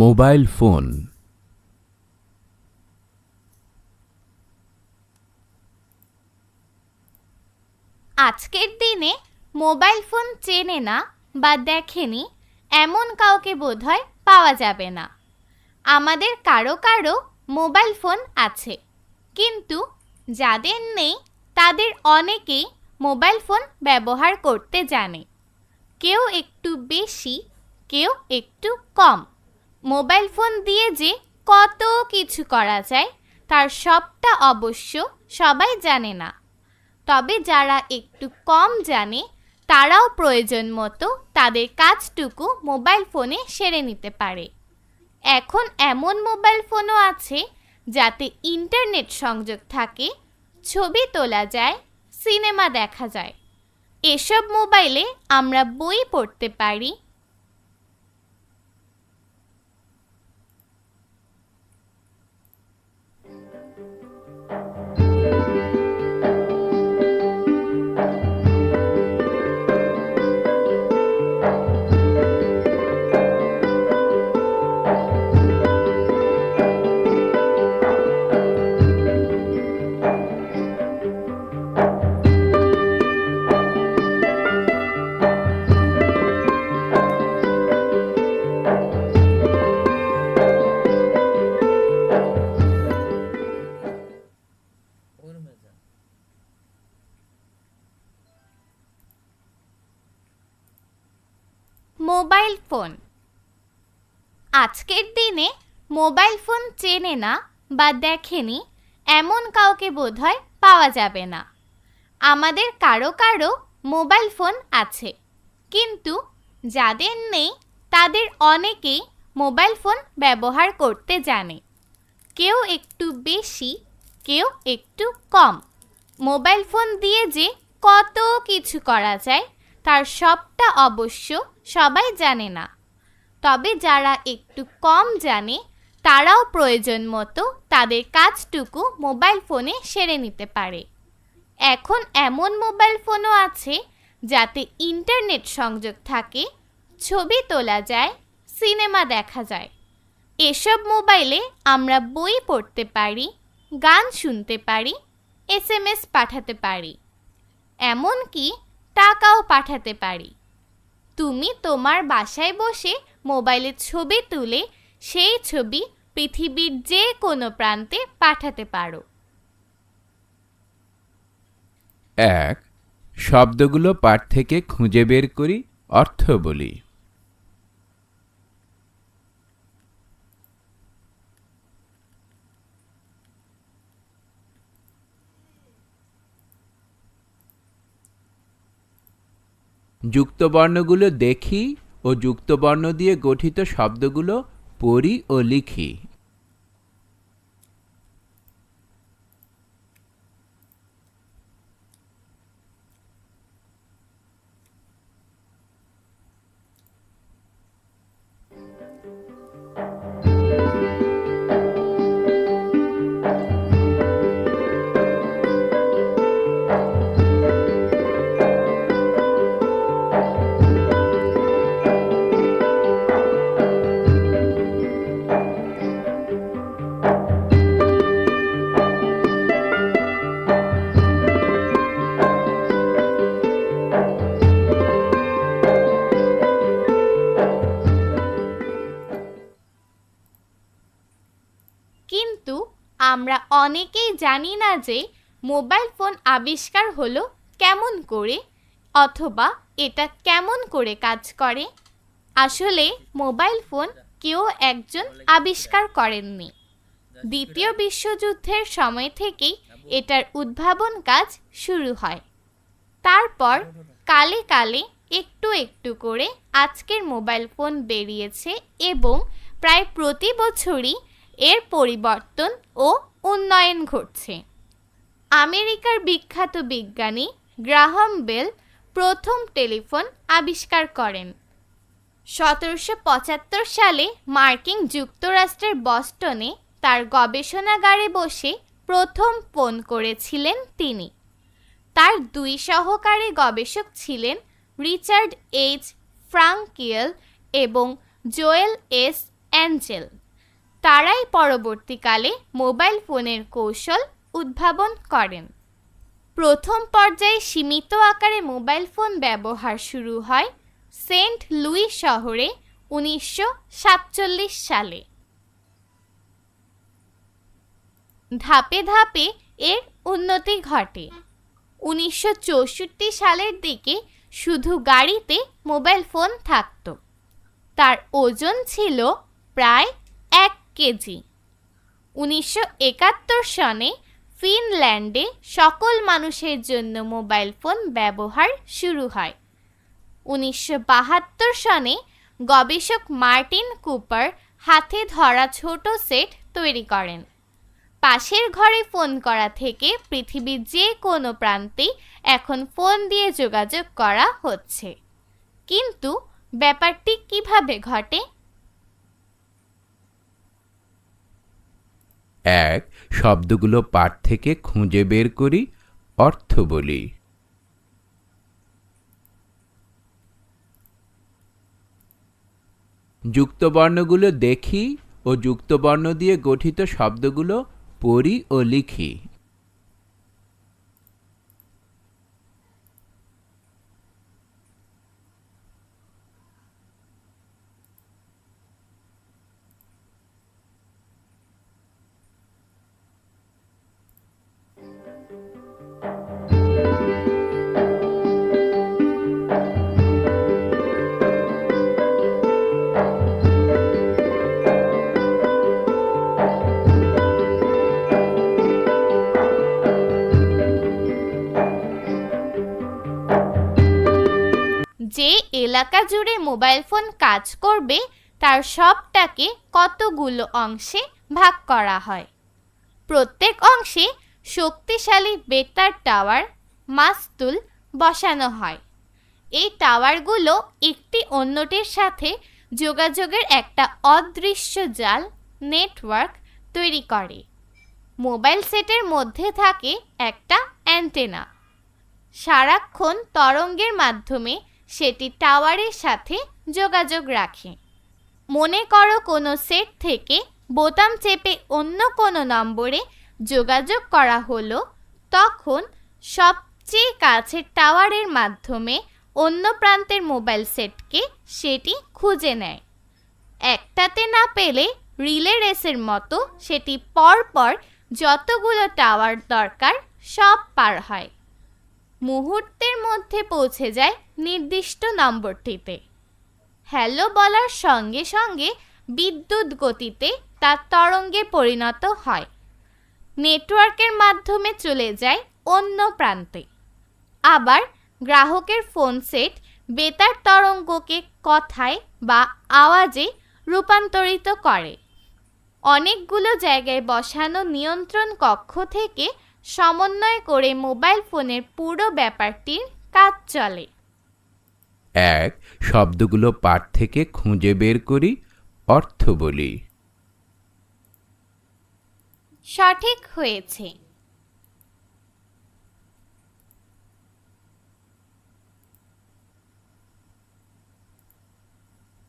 Mobile phone. আজকের দিনে mobile phone চেনে না বা দেখেনি এমন কাউকে বোধহয় পাওয়া যাবে না। আমাদের কারও কারও মোবাইল ফোন আছে, কিন্তু যাদের নেই তাদের অনেকেই মোবাইল ফোন ব্যবহার করতে জানে। কেউ একটু বেশি, কেউ একটু কম। মোবাইল ফোন দিয়ে যে কত কিছু করা যায়, তার সবটা অবশ্য সবাই জানে না। তবে যারা একটু কম জানে, তারাও প্রয়োজন মতো তাদের কাজটুকু মোবাইল ফোনে সেরে নিতে পারে। এখন এমন মোবাইল ফোনও আছে, যাতে ইন্টারনেট সংযোগ থাকে, ছবি তোলা যায়, সিনেমা দেখা যায়। এসব মোবাইলে আমরা বই পড়তে পারি মোবাইল ফোন। আজকের দিনে মোবাইল ফোন চেনে না বা দেখেনি এমন কাউকে বোধহয় পাওয়া যাবে না। আমাদের কারও কারও মোবাইল ফোন আছে, কিন্তু যাদের নেই তাদের অনেকেই মোবাইল ফোন ব্যবহার করতে জানে। কেউ একটু বেশি, কেউ একটু কম। মোবাইল ফোন দিয়ে যে কত কিছু করা যায় তার সবটা অবশ্য সবাই জানে না। তবে যারা একটু কম জানে, তারাও প্রয়োজন মতো তাদের কাজটুকু মোবাইল ফোনে সেরে নিতে পারে। এখন এমন মোবাইল ফোনও আছে, যাতে ইন্টারনেট সংযোগ থাকে, ছবি তোলা যায়, সিনেমা দেখা যায়। এসব মোবাইলে আমরা বই পড়তে পারি, গান শুনতে পারি এস পাঠাতে পারি। এমনকি টাকাও পাঠাতে পারি। তুমি তোমার বাসায় বসে মোবাইলে ছবি তুলে সেই ছবি পৃথিবীর যে কোনো প্রান্তে পাঠাতে পারো। এক, শব্দগুলো পাঠ থেকে খুঁজে বের করি, অর্থ বলি। যুক্তবর্ণগুলো দেখি ও যুক্তবর্ণ দিয়ে গঠিত শব্দগুলো পড়ি ও লিখি। অনেকেই জানি না যে মোবাইল ফোন আবিষ্কার হলো কেমন করে অথবা এটা কেমন করে কাজ করে। আসলে মোবাইল ফোন কেউ একজন আবিষ্কার করেননি। দ্বিতীয় বিশ্বযুদ্ধের সময় থেকেই এটার উদ্ভাবন কাজ শুরু হয়। তারপর কালে কালে একটু একটু করে আজকের মোবাইল ফোন বেরিয়েছে এবং প্রায় প্রতি বছরই এর পরিবর্তন ও উন্নয়ন ঘটছে। আমেরিকার বিখ্যাত বিজ্ঞানী গ্রাহাম বেল প্রথম টেলিফোন আবিষ্কার করেন। সতেরোশো পঁচাত্তর সালে মার্কিন যুক্তরাষ্ট্রের বস্টনে তার গবেষণাগারে বসে প্রথম ফোন করেছিলেন তিনি। তার দুই সহকারী গবেষক ছিলেন রিচার্ড এইচ ফ্রাঙ্কিয়েল এবং জোয়েল এস অ্যাঞ্জেল। তারাই পরবর্তীকালে মোবাইল ফোনের কৌশল উদ্ভাবন করেন। প্রথম পর্যায়ে সীমিত আকারে মোবাইল ফোন ব্যবহার শুরু হয় সেন্ট লুই শহরে উনিশশো সাতচল্লিশ সালে। ধাপে ধাপে এর উন্নতি ঘটে। উনিশশো চৌষট্টি সালের দিকে শুধু গাড়িতে মোবাইল ফোন থাকত। তার ওজন ছিল প্রায় কেজি। উনিশশো একাত্তর সনে ফিনল্যান্ডে সকল মানুষের জন্য মোবাইল ফোন ব্যবহার শুরু হয়। উনিশশো বাহাত্তর সনে গবেষক মার্টিন কুপার হাতে ধরা ছোট সেট তৈরি করেন। পাশের ঘরে ফোন করা থেকে পৃথিবীর যে কোনো প্রান্তে এখন ফোন দিয়ে যোগাযোগ করা হচ্ছে। কিন্তু ব্যাপারটি কীভাবে ঘটে? এক, শব্দগুলো পাঠ থেকে খুঁজে বের করি, অর্থ বলি। যুক্তবর্ণগুলো দেখি ও যুক্তবর্ণ দিয়ে গঠিত শব্দগুলো পড়ি ও লিখি। এলাকা জুড়ে মোবাইল ফোন কাজ করবে, তার সবটাকে কতগুলো অংশে ভাগ করা হয়? প্রত্যেক অংশে শক্তিশালী বেতার টাওয়ার, মাস্তুল বসানো হয়। এই টাওয়ারগুলো একটি অন্যটির সাথে যোগাযোগের একটা অদৃশ্য জাল, নেটওয়ার্ক তৈরি করে। মোবাইল সেটের মধ্যে থাকে একটা অ্যান্টেনা। সারাক্ষণ তরঙ্গের মাধ্যমে সেটি টাওয়ারের সাথে যোগাযোগ রাখে। মনে করো কোনো সেট থেকে বোতাম চেপে অন্য কোনো নম্বরে যোগাযোগ করা হলো, তখন সবচেয়ে কাছের টাওয়ারের মাধ্যমে অন্য প্রান্তের মোবাইল সেটকে সেটি খুঁজে নেয়। একটাতে না পেলে রিলে রেসের মতো সেটি পরপর যতগুলো টাওয়ার দরকার সব পার হয়। মুহূর্তের মধ্যে পৌঁছে যায় নির্দিষ্ট নম্বরটিতে। হ্যালো বলার সঙ্গে সঙ্গে বিদ্যুৎ গতিতে তার তরঙ্গে পরিণত হয়। নেটওয়ার্কের মাধ্যমে চলে যায় অন্য প্রান্তে। আবার গ্রাহকের ফোন সেট বেতার তরঙ্গকে কথায় বা আওয়াজে রূপান্তরিত করে। অনেকগুলো জায়গায় বসানো নিয়ন্ত্রণ কক্ষ থেকে সমন্বয় করে মোবাইল ফোনের পুরো ব্যাপারটির কাজ চলে। এক শব্দগুলো পাঠ থেকে খুঁজে বের করি অর্থ বলি। সঠিক হয়েছে।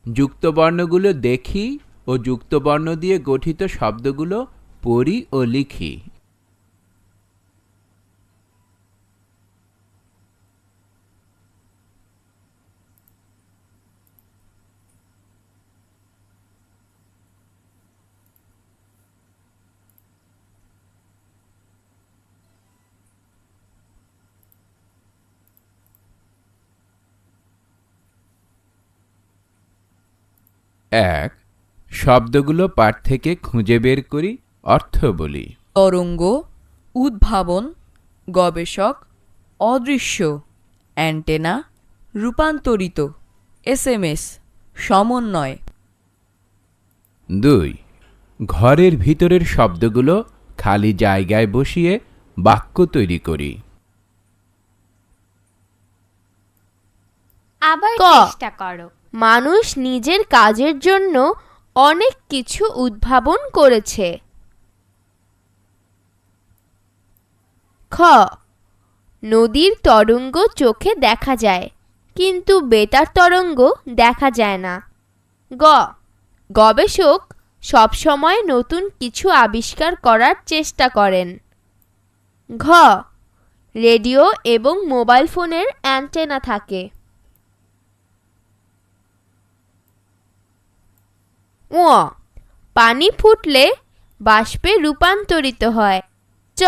যুক্তবর্ণগুলো দেখি ও যুক্তবর্ণ দিয়ে গঠিত শব্দগুলো পড়ি ও লিখি। এক শব্দগুলো পাঠ থেকে খুঁজে বের করি অর্থ বলি। তরঙ্গ উদ্ভাবন গবেষক অদৃশ্য অ্যান্টেনা রূপান্তরিত এসএমএস সমন্বয়। দুই ঘরের ভিতরের শব্দগুলো খালি জায়গায় বসিয়ে বাক্য তৈরি করি। আবার ক। চেষ্টা করো। মানুষ নিজের কাজের জন্য অনেক কিছু উদ্ভাবন করেছে। খ, নদীর তরঙ্গ চোখে দেখা যায়, কিন্তু বেতার তরঙ্গ দেখা যায় না। গ, গবেষক সবসময় নতুন কিছু আবিষ্কার করার চেষ্টা করেন। ঘ, রেডিও এবং মোবাইল ফোনের অ্যান্টেনা থাকে। ও পানি ফুটলে বাষ্পে রূপান্তরিত হয়। চ।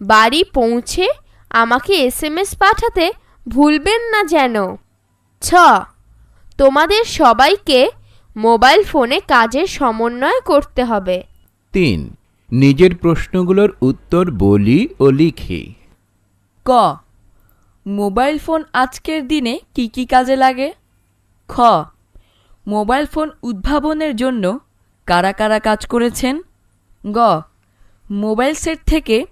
বাড়ি পৌঁছে আমাকে এসএমএস পাঠাতে ভুলবেন না যেন। ছ। তোমাদের সবাইকে মোবাইল ফোনে কাজের সমন্বয় করতে হবে। তিন। নিজের প্রশ্নগুলোর উত্তর বলি ও লিখি। ক। মোবাইল ফোন আজকের দিনে কি কি কাজে লাগে? খ। মোবাইল ফোন উদ্ভাবনের জন্য কারা কারা কাজ করেছেন? গ, মোবাইল সেট থেকে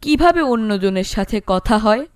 কীভাবে অন্যজনের সাথে কথা হয়?